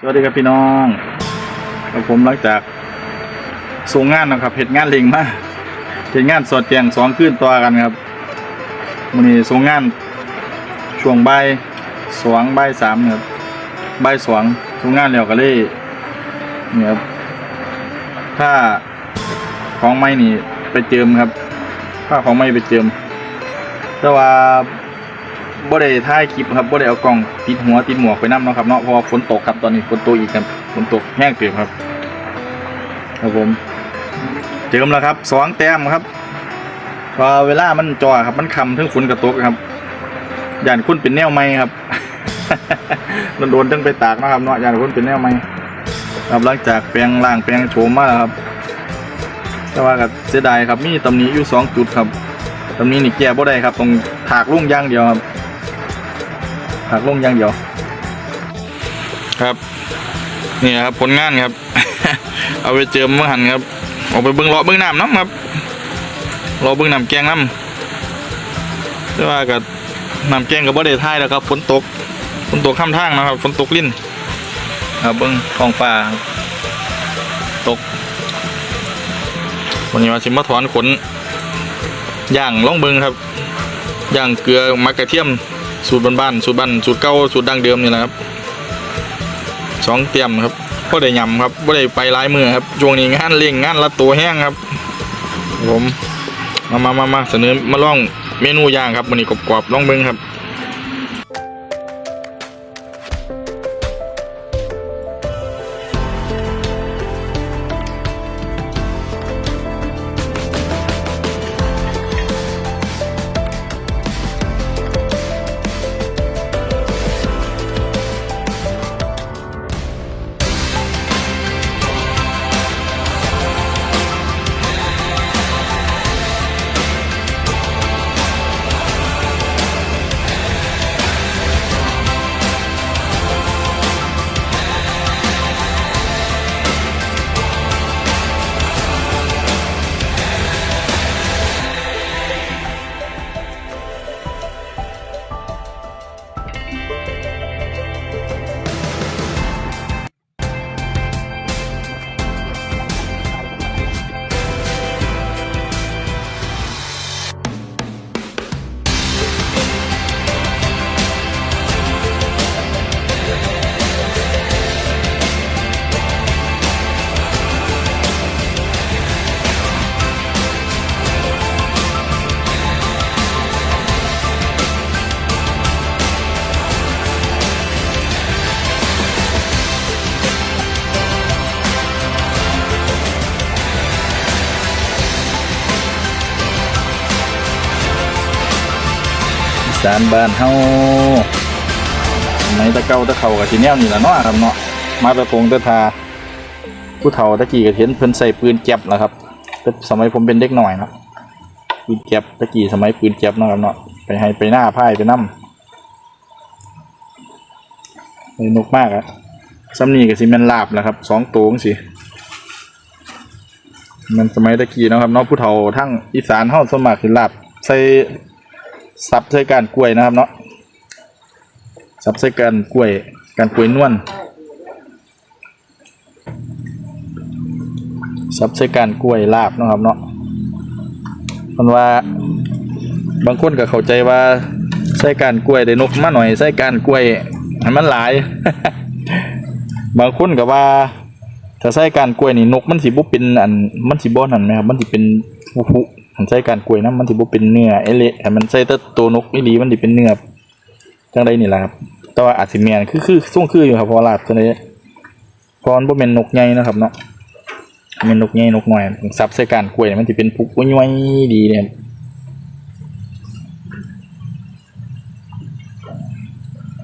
สวัสดีครับพี่น้องกับผมหลังจากส่งงานนะครับเหตุงานเล็งมาเหตุงานสอดแจงสองขึ้นตัวกันครับวันนี้ส่งงานช่วงใบสองใบสามครับใบสองส่งงานแล้วก็เลยเนี่ยครับถ้าของไม่นี่ไปเจิมครับ ถ้าของไม่ไปเจิม แต่ว่า บ่ได้ถ่ายคลิปครับบ่ได้เอากล้องติดหัวติดหมวกไปนํเนาะครับเนาะเพราะว่าฝนตกครับตอนนี้ฝนตกอีกครับฝนตกแห้งเปียกครับ ครับผม เจิมแล้วครับสองแต้มครับพอเวลามันจ่อครับ มันคำทั้งฝนกับตกครับยานคุณเป็นแนวไม้ครับโดนๆตั้งไปตากนะครับเนาะยานคุณเป็นแนวไม้ครับหลังจากแปลงล่างแปลงโฉมมาแล้วครับ แต่ว่าก็เสียดายครับมีตำหนิอยู่สองจุดครับตำหนินี่แก้บ่ได้ครับตรงถากลุ่งย่างเดียวครับ หักลงอย่างเดียว ครับนี่ครับผลงานครับ เอาไปเจิมเมื่อหันครับ ออกไปเบิ้งเลาะเบิ้งน้ำน้ำครับรอเบิ้งน้ำแกงน้ำแต่ว่ากับน้ำแกงกับบ่ได้ท้ายแล้วครับฝนตกฝนตกข้ามทางนะครับฝนตกลิ้นครับเบิ้งท้องฟ้าตกวันนี้มาชิมมาถอนขนย่างล่องเบิ้งครับย่างเกลือมักกระเทียม สูตรบ้านๆสูตรบ้านสูตรเก่าสูตรดั้งเดิมนี่แหละครับสองเตรียมครับก็ได้ยำครับก็ได้ไปหลายมือครับช่วงนี้งานเล่งงานรัดตัวแห้งครับ ผมมามามามาเสนอมาลองเมนูย่างครับวันนี้กรอบๆลองเบิ้งครับ สานบ้านเฮาในตะเกาตะเขากับทีแนวนี่แหละเนาะครับเนาะมาตะพงตะทาผู้เฒ่าตะกี้ก็เห็นเพิ่นใส่ปืนแก็บแล้วครับแต่สมัยผมเป็นเด็กหน่อยเนาะปืนแก็บตะกี้สมัยปืนแก็บเนาะครับเนาะไปให้ไปหน้าพ่ายไปน้ำเลยนกมากอะซ้ำนี่กับซีเมนลาบนะครับสองตัวงสิมันสมัยตะกี้นะครับเนาะผู้เฒ่าทั้งอีสานเฮาสวนมัครคือลาบใส่ สับใส่การกล้วยนะครับเนาะสับใส่การกล้วยการกล้วยนวลสับใส่การกล้วยลาบนะครับเนาะมันว่าบางคนก็เข้าใจว่าใส่การกล้วยได้นกมาหน่อยใส่การกล้วยให้มันหลาย บางคนก็ว่าถ้าใส่การกล้วยนี่นกมันสิบ่เป็นอันมันสิบ่นั่นไหมครับมันสิเป็นผู้ ผู้อันใส่การกล้วยนะมันสิบ่เป็นเนื้อเอเละแต่มันใส่แต่ตัวนกอีหลีมันสิเป็นเนื้อจังไดนี่แหละครับ แต่ว่าอาจสิแม่นคือคือส่งคืออยู่ครับพราะว่าลาบจังไดพราะมันบ่แม่นนกใหญ่นะครับเนาะแม่นนกใหญ่นกน้อยสับใส่การกล้วยมันสิเป็นผู้ย่อยดีเนี่ย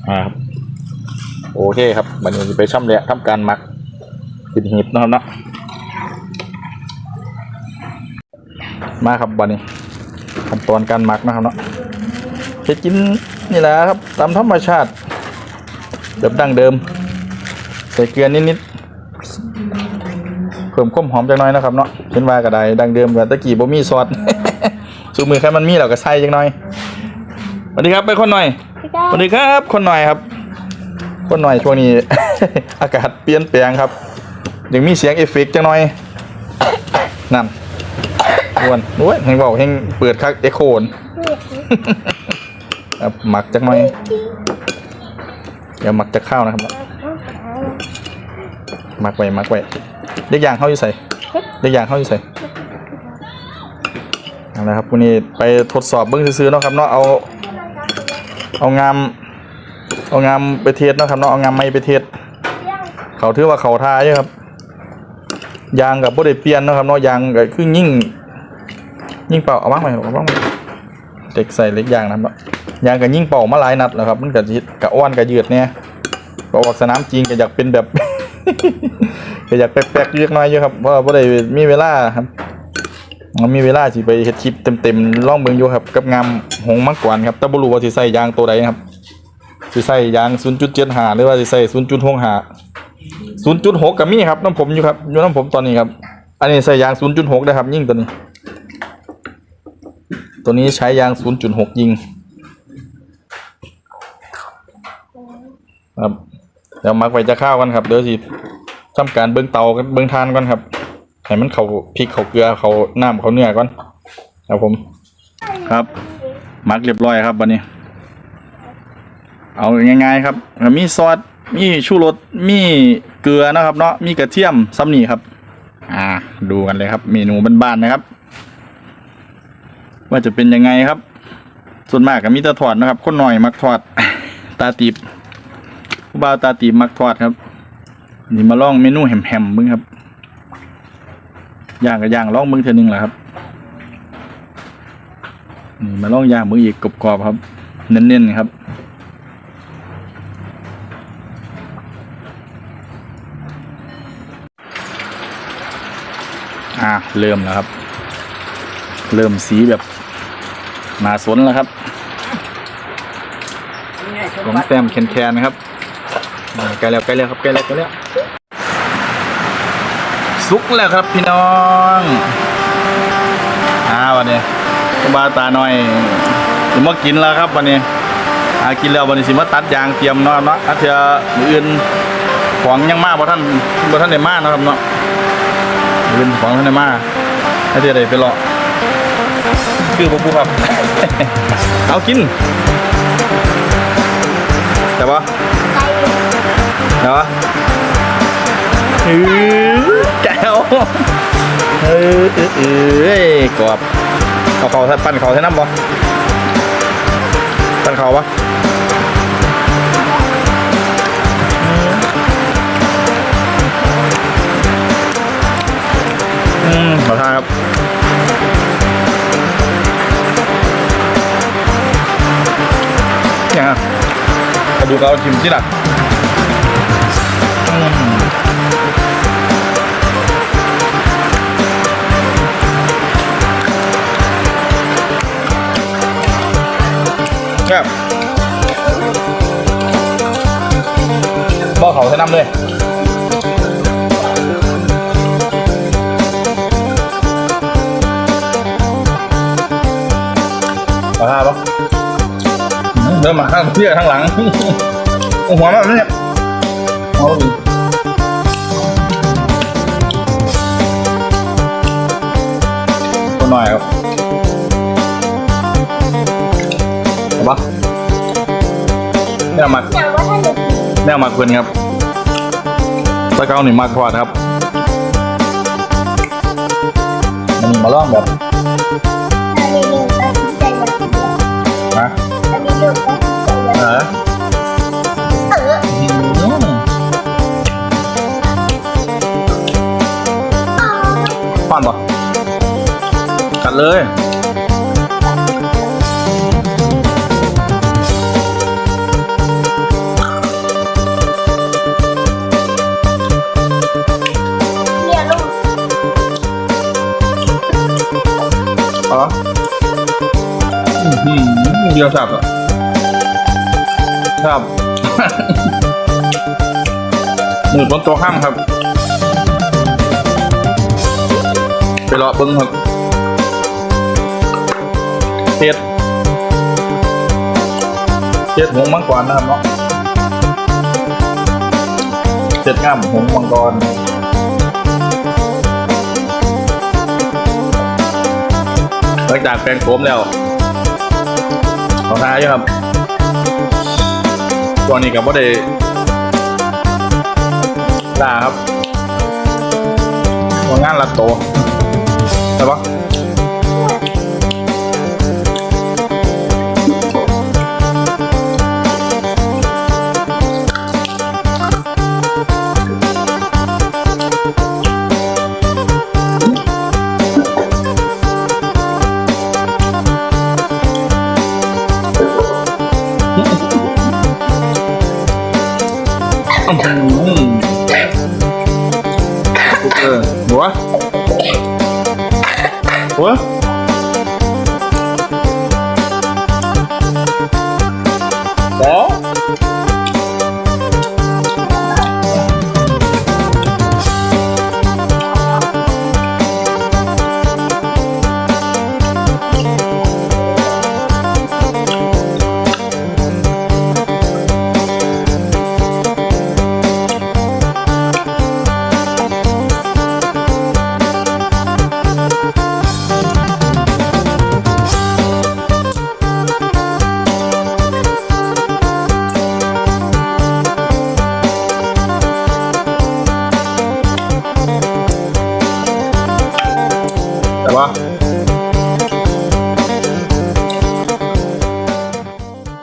ครับโอเคครับบัดนี้ไปช่ำแหละทำการหมักปิดหีบนะครับเนาะ มาครับวันนี้ขั้นตอนการหมักนะครับเนาะจะกินนี่แหละครับตามธรรมชาติแบบดั้งเดิม ใส่เกลือนิดๆเพิ่มความหอมจังน้อยนะครับเนาะเป็นว่ากระไดดั้งเดิมกับตะกี้บ่มีซอสสูมือแค่มันมีเราก็ใส่จังน้อยสวัสดีครับไปคนหน่อยพี่ก้าสวัสดีครับ คนหน่อยครับ คนหน่อยช่วงนี้ อากาศเปลี่ยนแปลงครับยังมีเสียงเอฟเฟกต์จังหน่อยนั่น อ้วนโอ้ยเฮงบอกเฮงเปิดคักเอ็กโคนครับหมักจักหน่อย เดี๋ยวหมักจะข้าวนะครับหมักไว้หมักไว้เล็กอย่างเข้าอยู่ใส่เล็กอย่างเข้าอยู่ใส่เอาละครับวันนี้ไปทดสอบเบิ้งซื้อๆเนาะครับเนาะเอาเอางามเอางามไปเทสเนาะครับเนาะเอางามไม่ไปเทสเขาถือว่าเขาทาอยู่ครับยางกับบ่ได้เปลี่ยนเนาะครับเนาะยางก็คือยิ่ง ยิ่งเป่าเอาบ้างไหมเอาบ้างไหมเด็กใส่เล็กยางนะครับยางก็ยิ่งเป่ามาหลายนัดแล้วครับ มันก็สิกะอ้วนกะยืดเนี่ยพอออกสนามจริงก็อยากเป็นแบบก็อยากแป๊กๆเล็กน้อยอยู่ครับเพราะว่าได้มีเวลาครับมันมีเวลาสิไปเฮ็ดคลิปเต็มๆล่องเบิ่งอยู่ครับกับงามหงมังกรครับแต่บ่รู้ว่าสิใส่ยางตัวใดครับสิใส่ยาง 0.75หรือว่าสิใส่0.65 0.6ก็มีครับน้ำผมอยู่ครับอยู่น้ำผมตอนนี้ครับอันนี้ใส่ยาง 0.6นะครับยิ่งตัวนี้ ตัวนี้ใช้ยาง 0.6 ยิงครับเดี๋ยวมักไว้จะข้าวกันครับ เดี๋ยวสิทำการเบิ้งเตากันเบิ้งทานก่อนครับให้มันเขาพริกเขาเกลือเขาน้ำเขาเนื้อก่อนครับผม ครับมักเรียบร้อยครับวันนี้ เอาง่ายๆครับมีซอสมีชูรสมีเกลือนะครับ เนาะมีกระเทียมซ้ำนี่ครับ อ่า ดูกันเลยครับ เมนูบ้านๆนะครับ ว่าจะเป็นยังไงครับ ส่วนมากก็มีตะทอดนะครับ คนหน่อยมักทอด ตาตีบผู้บ่าวตาตีบมักทอดครับ นี่มาลองเมนูแฮมๆมึงครับย่างกับย่างลองมึงเท่านึงแหละครับนี่มาลองย่างมึงอีกกรอบๆครับ เน้นๆครับอ่าเริ่มแล้วครับ เริ่มสีแบบ มาสนแล้วครับของแต้มแคนๆนะครับใกล้แล้วใกล้แล้วครับใกล้แล้วใกล้แล้วสุกแล้วครับพี่น้องอ่าวันนี้บาตาหน่อยสิมากินแล้วครับวันนี้อากินแล้ววันนี้สิมาตัดยางเตรียมเนาะเนาะอาเทียมืออื่นของยังมากบ่ท่านบ่ท่านได้มาเนะครับเนาะมืออื่นของท่านได้มากอาเทียได้ไปรอ คือปะปูครับ เอากินแต่ว่าเนาะเออแก้วเออเออเออกรอบเอาเขาปั้นเขาใช้น้ำบ่ปั้นเขาปะอืมขอทานครับ กระดูกเอาชิมที่หลักอืมครับบอก เขาใช้น้ำเลยเอาท่าปะเริ่มาข้างเพื่อข้างหลังโอ้โหหัวมากเลยเนี่ยเอาดิหน่อยครับเอาปะแนวมักอย่างว่าถ้าหนูแนวมักเพื่อนครับตะเกาหนึ่งมักทอดครับมันมาล่องแบบ เดียวสับอะครับหมูบนตัวข้ามครับ ไปรอเบิ้งครับเฮ็ดเฮ็ดหงมังกรนะครับเนาะเจ็ดง่ามหงมังกรหลังจากแปลงโฉมแล้ว ขอท้ายอยู่ครับตัวนี้กับว่าได้ล่าครับตัวงานรัดโตวใช่ปะ อืมซุปเปอร์หัว